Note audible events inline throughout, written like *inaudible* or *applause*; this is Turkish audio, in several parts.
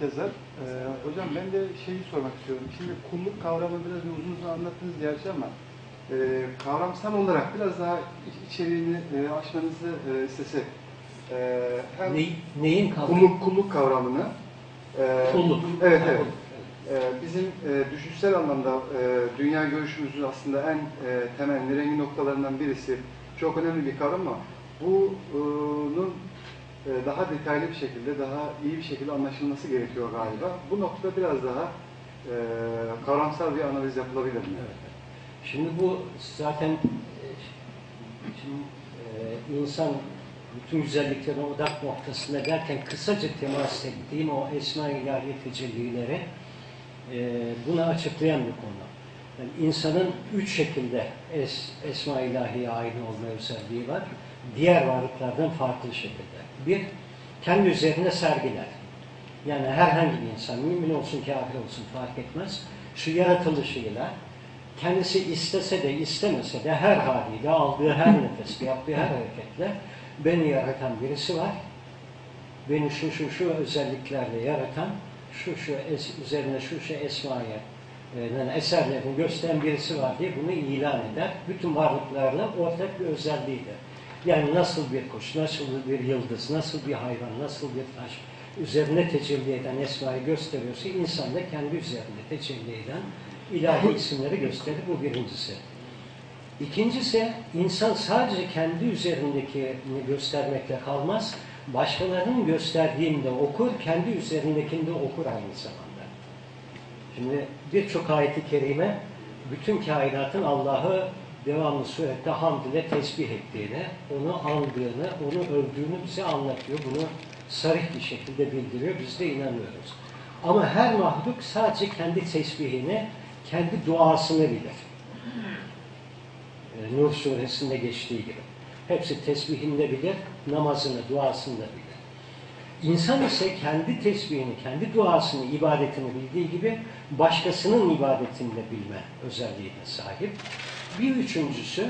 Gezer. Ee, hocam ben de şeyi sormak istiyorum. Şimdi kulluk kavramı biraz bir uzun uzun anlattınız gerçi ama e, kavramsal olarak biraz daha iç- içeriğini e, açmanızı e, istesek. E, hem Ne, neyin kaldı? kulluk, kulluk kavramını e, Kulluk. Evet, evet. e, bizim e, düşünsel anlamda e, dünya görüşümüzün aslında en e, temel nirengi noktalarından birisi. Çok önemli bir kavram ama bunun e, daha detaylı bir şekilde, daha iyi bir şekilde anlaşılması gerekiyor galiba. Bu noktada biraz daha e, kavramsal bir analiz yapılabilir mi? Evet. Şimdi bu zaten e, şimdi, e, insan bütün güzelliklerin odak noktasında derken kısaca temas ettiğim o esma ilahi tecellileri e, bunu açıklayan bir konu. Yani insanın üç şekilde es, esma ilahiye aynı olma özelliği var. Diğer varlıklardan farklı şekilde. Bir, kendi üzerine sergiler. Yani herhangi bir insan, mümin olsun, kafir olsun fark etmez. Şu yaratılışıyla kendisi istese de istemese de her haliyle aldığı her nefeste, yaptığı her hareketle beni yaratan birisi var. Beni şu şu şu özelliklerle yaratan, şu şu es, üzerine şu şu esmaya e, yani eserlerini gösteren birisi var diye bunu ilan eder. Bütün varlıklarla ortak bir özelliğidir. Yani nasıl bir kuş, nasıl bir yıldız, nasıl bir hayvan, nasıl bir taş üzerine tecelli eden esmayı gösteriyorsa insan da kendi üzerinde tecelli eden ilahi isimleri gösterir. Bu birincisi. İkincisi insan sadece kendi üzerindekini göstermekle kalmaz. Başkalarının gösterdiğini de okur, kendi üzerindekini de okur aynı zamanda. Şimdi birçok ayeti kerime bütün kainatın Allah'ı devamlı surette hamd ile tesbih ettiğini, onu andığını, onu övdüğünü bize anlatıyor. Bunu sarih bir şekilde bildiriyor. Biz de inanıyoruz. Ama her mahluk sadece kendi tesbihini, kendi duasını bilir. Ee, Nur suresinde geçtiği gibi. Hepsi tesbihini de bilir, namazını, duasını da bilir. İnsan ise kendi tesbihini, kendi duasını, ibadetini bildiği gibi başkasının ibadetini de bilme özelliğine sahip. Bir üçüncüsü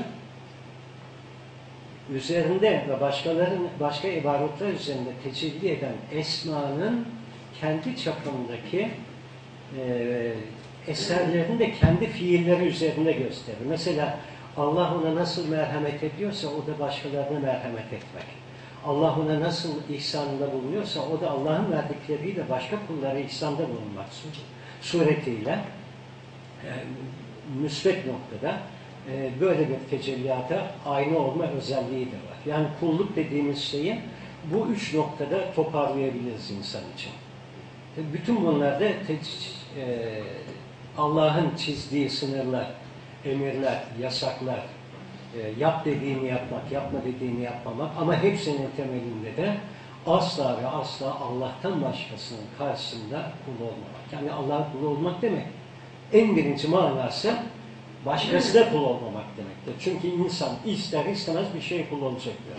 üzerinde ve başkaların başka ibaretler üzerinde tecelli eden esmanın kendi çapındaki e, eserlerini de kendi fiilleri üzerinde gösterir. Mesela Allah ona nasıl merhamet ediyorsa o da başkalarına merhamet etmek. Allah ona nasıl ihsanında bulunuyorsa o da Allah'ın verdikleriyle başka kullara ihsanda bulunmak suretiyle e, müsbet noktada e, böyle bir tecelliyata aynı olma özelliği de var. Yani kulluk dediğimiz şeyi bu üç noktada toparlayabiliriz insan için. Tabii Bütün bunlarda e, Allah'ın çizdiği sınırlar, emirler, yasaklar, e, yap dediğini yapmak, yapma dediğini yapmamak ama hepsinin temelinde de asla ve asla Allah'tan başkasının karşısında kul olmamak. Yani Allah'ın kulu olmak demek en birinci manası başkasına kul olmamak demektir. Çünkü insan ister istemez bir şeye kul olacaktır.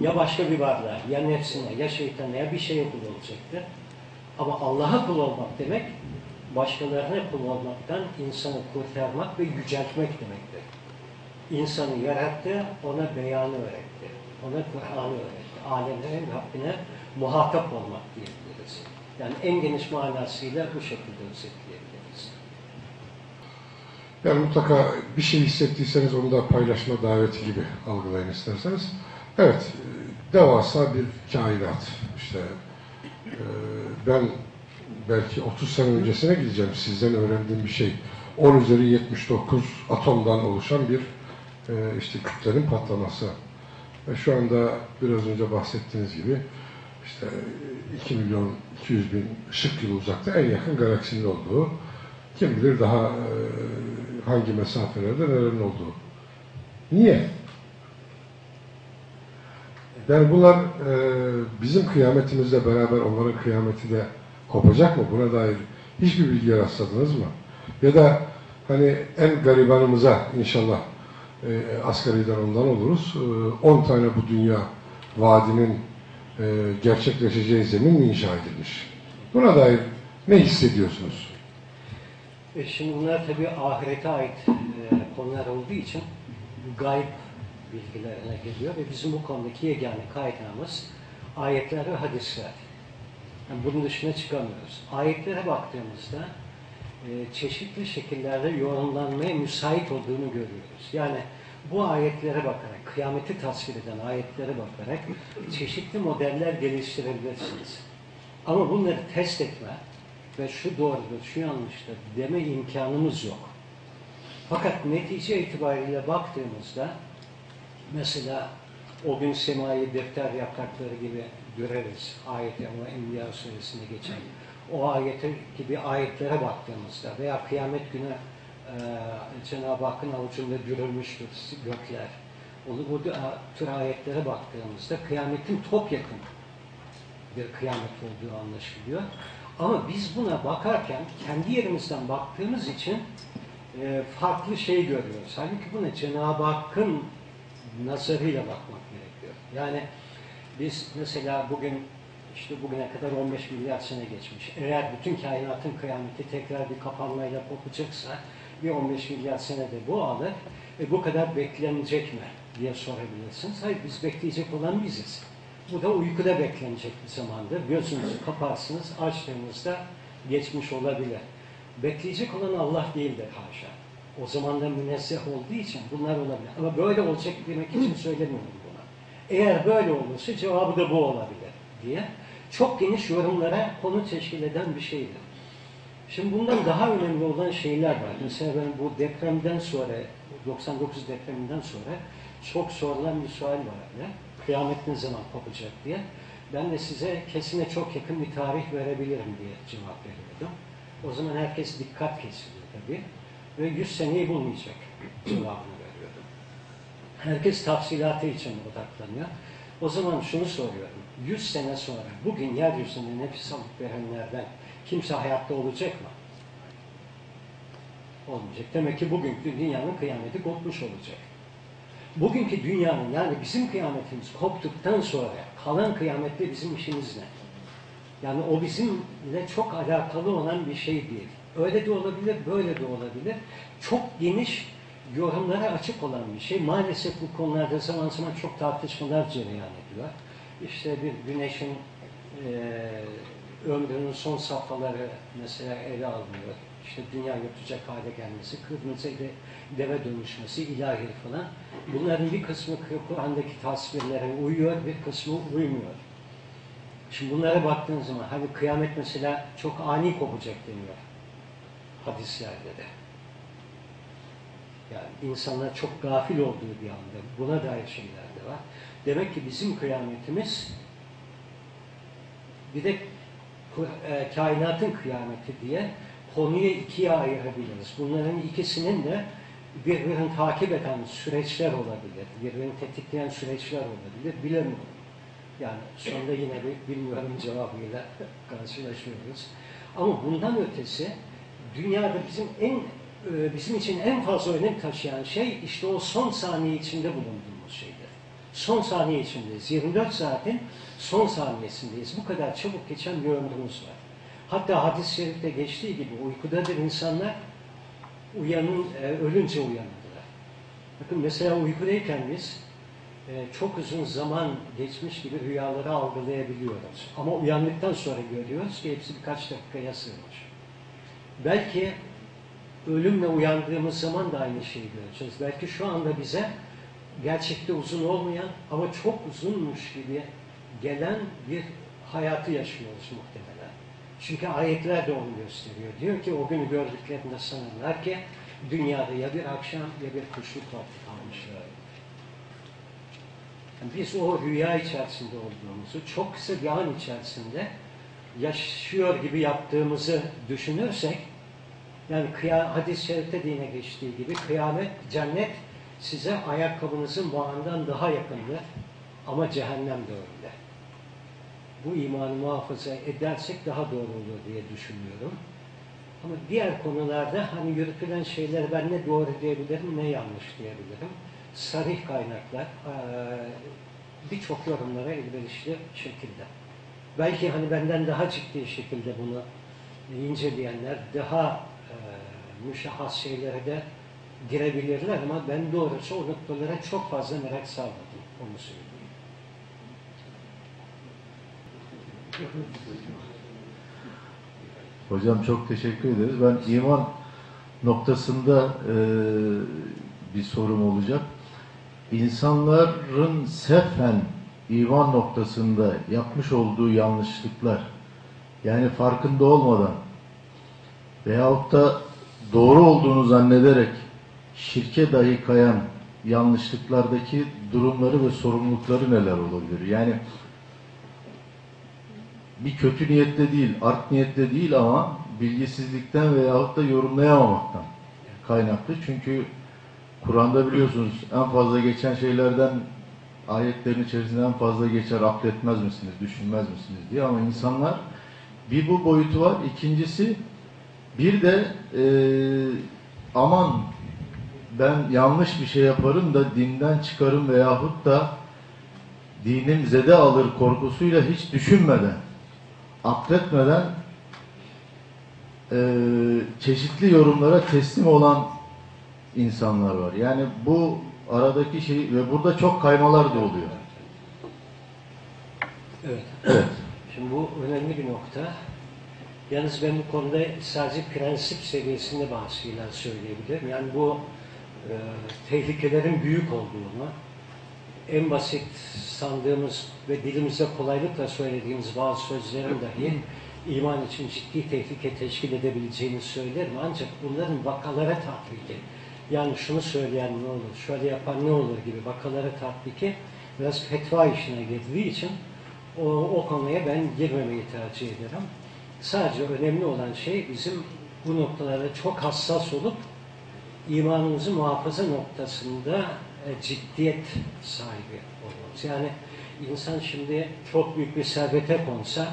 Ya başka bir varlığa, ya nefsine, ya şeytana, ya bir şeye kul olacaktır. Ama Allah'a kul olmak demek, başkalarına kul olmaktan insanı kurtarmak ve yüceltmek demektir. İnsanı yarattı, ona beyanı öğretti. Ona Kur'an'ı öğretti. Alemlerin Rabbine muhatap olmak diyebiliriz. Yani en geniş manasıyla bu şekilde özetleyebiliriz. Yani mutlaka bir şey hissettiyseniz onu da paylaşma daveti gibi algılayın isterseniz. Evet, devasa bir kainat. İşte e, ben belki 30 sene öncesine gideceğim sizden öğrendiğim bir şey. 10 üzeri 79 atomdan oluşan bir e, işte kütlenin patlaması. Ve şu anda biraz önce bahsettiğiniz gibi işte 2 milyon 200 bin ışık yılı uzakta en yakın galaksinin olduğu kim bilir daha e, hangi mesafelerde nelerin olduğu. Niye? Yani bunlar e, bizim kıyametimizle beraber onların kıyameti de kopacak mı? Buna dair hiçbir bilgiye rastladınız mı? Ya da hani en garibanımıza inşallah e, asgariden ondan oluruz. 10 tane bu dünya vadinin e, gerçekleşeceği zemin mi inşa edilmiş? Buna dair ne hissediyorsunuz? E şimdi bunlar tabii ahirete ait e, konular olduğu için gayb bilgilerine geliyor ve bizim bu konudaki yegane kaynağımız ayetler ve hadisler. Yani bunun dışına çıkamıyoruz. Ayetlere baktığımızda e, çeşitli şekillerde yorumlanmaya müsait olduğunu görüyoruz. Yani bu ayetlere bakarak, kıyameti tasvir eden ayetlere bakarak çeşitli modeller geliştirebilirsiniz. Ama bunları test etme ve şu doğrudur, şu yanlıştır deme imkanımız yok. Fakat netice itibariyle baktığımızda mesela o gün semayı defter yaprakları gibi göreriz. Ayet-i Enbiya suresinde geçen. O ayete gibi ayetlere baktığımızda veya kıyamet günü e, Cenab-ı Hakk'ın avucunda dürülmüştür gökler. O, bu da- tür ayetlere baktığımızda kıyametin topyekun bir kıyamet olduğu anlaşılıyor. Ama biz buna bakarken kendi yerimizden baktığımız için e, farklı şey görüyoruz. Halbuki buna Cenab-ı Hakk'ın nazarıyla bakmak gerekiyor. Yani biz mesela bugün işte bugüne kadar 15 milyar sene geçmiş. Eğer bütün kainatın kıyameti tekrar bir kapanmayla kopacaksa bir 15 milyar senede bu alır. E bu kadar beklenecek mi diye sorabilirsiniz. Hayır biz bekleyecek olan biziz. Bu da uykuda beklenecek bir zamandır. Gözünüzü kaparsınız, açtığınızda geçmiş olabilir. Bekleyecek olan Allah değildir haşa. O zaman da münezzeh olduğu için bunlar olabilir. Ama böyle olacak demek için söylemiyorum bunu. Eğer böyle olursa cevabı da bu olabilir diye çok geniş yorumlara konu teşkil eden bir şeydir. Şimdi bundan daha önemli olan şeyler var. Mesela ben bu depremden sonra, 99 depreminden sonra çok sorulan bir sual vardı. Kıyamet ne zaman kopacak diye. Ben de size kesine çok yakın bir tarih verebilirim diye cevap veriyordum. O zaman herkes dikkat kesiliyor tabii. Ve 100 seneyi bulmayacak cevabını veriyordum. Herkes tafsilatı için odaklanıyor. O zaman şunu soruyorum. 100 sene sonra bugün yeryüzünde nefes alıp verenlerden kimse hayatta olacak mı? Olmayacak. Demek ki bugünkü dünyanın kıyameti kopmuş olacak. Bugünkü dünyanın yani bizim kıyametimiz koptuktan sonra kalan kıyamette bizim işimiz ne? Yani o bizimle çok alakalı olan bir şey değil. Öyle de olabilir, böyle de olabilir. Çok geniş yorumlara açık olan bir şey. Maalesef bu konularda zaman zaman çok tartışmalar cereyan ediyor. İşte bir güneşin eee ömrünün son safhaları mesela ele alınıyor. İşte dünya yutacak hale gelmesi, kırmızı de, deve dönüşmesi, ilahi falan. Bunların bir kısmı Kur'an'daki tasvirlere uyuyor, bir kısmı uymuyor. Şimdi bunlara baktığın zaman hani kıyamet mesela çok ani kopacak deniyor hadislerde de. Yani insanlar çok gafil olduğu bir anda buna dair şeyler de var. Demek ki bizim kıyametimiz bir de e, kainatın kıyameti diye konuyu ikiye ayırabiliriz. Bunların ikisinin de birbirini takip eden süreçler olabilir, birbirini tetikleyen süreçler olabilir, bilemiyorum. Yani sonunda yine bir bilmiyorum cevabıyla *laughs* karşılaşıyoruz. Ama bundan ötesi dünyada bizim en bizim için en fazla önem taşıyan şey işte o son saniye içinde bulunduğumuz şeydir. Son saniye içindeyiz. 24 saatin son saniyesindeyiz. Bu kadar çabuk geçen bir ömrümüz var. Hatta hadis-i şerifte geçtiği gibi uykudadır insanlar uyanın, e, ölünce uyanırlar. Bakın mesela uykudayken biz e, çok uzun zaman geçmiş gibi rüyaları algılayabiliyoruz. Ama uyandıktan sonra görüyoruz ki hepsi birkaç dakikaya sığmış. Belki ölümle uyandığımız zaman da aynı şeyi göreceğiz. Belki şu anda bize gerçekte uzun olmayan ama çok uzunmuş gibi gelen bir hayatı yaşıyoruz muhtemelen. Çünkü ayetler de onu gösteriyor. Diyor ki o günü gördüklerinde sanırlar ki dünyada ya bir akşam ya bir kuşluk vakti kalmışlar. Yani biz o rüya içerisinde olduğumuzu çok kısa bir an içerisinde yaşıyor gibi yaptığımızı düşünürsek yani hadis-i şerifte de yine geçtiği gibi kıyamet, cennet size ayakkabınızın bağından daha yakındır ama cehennem de öyle. Bu imanı muhafaza edersek daha doğru olur diye düşünüyorum. Ama diğer konularda hani yürütülen şeyler ben ne doğru diyebilirim ne yanlış diyebilirim. Sarih kaynaklar birçok yorumlara elverişli şekilde. Belki hani benden daha ciddi şekilde bunu inceleyenler daha müşahhas şeylere de girebilirler ama ben doğrusu o noktalara çok fazla merak salmadım. Onu söyleyeyim. Hocam çok teşekkür ederiz. Ben iman noktasında e, bir sorum olacak. İnsanların sefen iman noktasında yapmış olduğu yanlışlıklar, yani farkında olmadan veyahut da doğru olduğunu zannederek şirke dahi kayan yanlışlıklardaki durumları ve sorumlulukları neler olabilir? Yani bir kötü niyetle değil, art niyetle değil ama bilgisizlikten veyahut da yorumlayamamaktan kaynaklı. Çünkü Kur'an'da biliyorsunuz en fazla geçen şeylerden ayetlerin içerisinde en fazla geçer akletmez misiniz, düşünmez misiniz diye ama insanlar bir bu boyutu var. İkincisi bir de e, aman ben yanlış bir şey yaparım da dinden çıkarım veyahut da dinim zede alır korkusuyla hiç düşünmeden akletmeden e, çeşitli yorumlara teslim olan insanlar var. Yani bu aradaki şey ve burada çok kaymalar da oluyor. Evet. Evet. Şimdi bu önemli bir nokta. Yalnız ben bu konuda sadece prensip seviyesinde bazı şeyler söyleyebilirim. Yani bu e, tehlikelerin büyük olduğunu, en basit sandığımız ve dilimizde kolaylıkla söylediğimiz bazı sözlerin dahi iman için ciddi tehlike teşkil edebileceğini söylerim. Ancak bunların vakalara tatbiki, yani şunu söyleyen ne olur, şöyle yapan ne olur gibi vakalara tatbiki biraz fetva işine girdiği için o, o konuya ben girmemeyi tercih ederim. Sadece önemli olan şey bizim bu noktalara çok hassas olup imanımızı muhafaza noktasında e, ciddiyet sahibi olmamız. Yani insan şimdi çok büyük bir servete konsa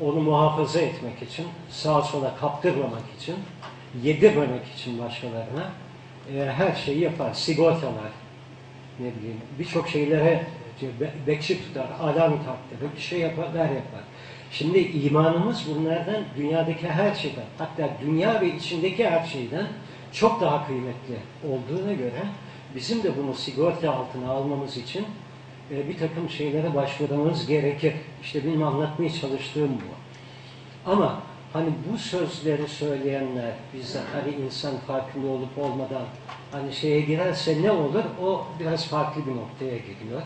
onu muhafaza etmek için, sağa sola kaptırmamak için, yedirmemek için başkalarına e, her şeyi yapar. Sigortalar, ne bileyim birçok şeylere e, be- bekçi tutar, alarm taktırır, bir şey yapar, yapar. Şimdi imanımız bunlardan dünyadaki her şeyden, hatta dünya ve içindeki her şeyden çok daha kıymetli olduğuna göre bizim de bunu sigorta altına almamız için e, bir takım şeylere başvurmamız gerekir. İşte benim anlatmaya çalıştığım bu. Ama hani bu sözleri söyleyenler bizzat hani insan farkında olup olmadan hani şeye girerse ne olur o biraz farklı bir noktaya gidiyor.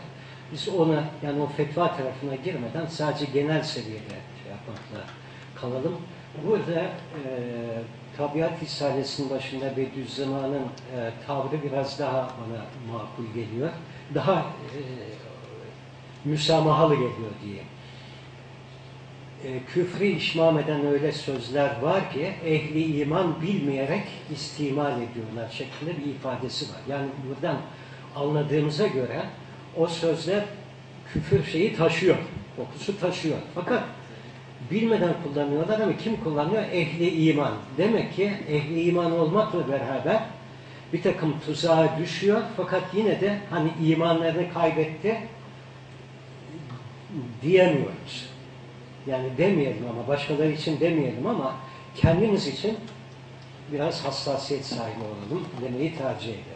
Biz ona yani o fetva tarafına girmeden sadece genel seviyede şey yapmakla kalalım. Burada e, Tabiat Risalesi'nin başında Bediüzzaman'ın e, tavrı biraz daha bana makul geliyor. Daha e, müsamahalı geliyor diye. E, küfrü işmam eden öyle sözler var ki ehli iman bilmeyerek istimal ediyorlar şeklinde bir ifadesi var. Yani buradan anladığımıza göre o sözler küfür şeyi taşıyor, kokusu taşıyor. Fakat bilmeden kullanıyorlar ama kim kullanıyor? Ehli iman. Demek ki ehli iman olmakla beraber bir takım tuzağa düşüyor fakat yine de hani imanlarını kaybetti diyemiyoruz. Yani demeyelim ama başkaları için demeyelim ama kendimiz için biraz hassasiyet sahibi olalım demeyi tercih ederim.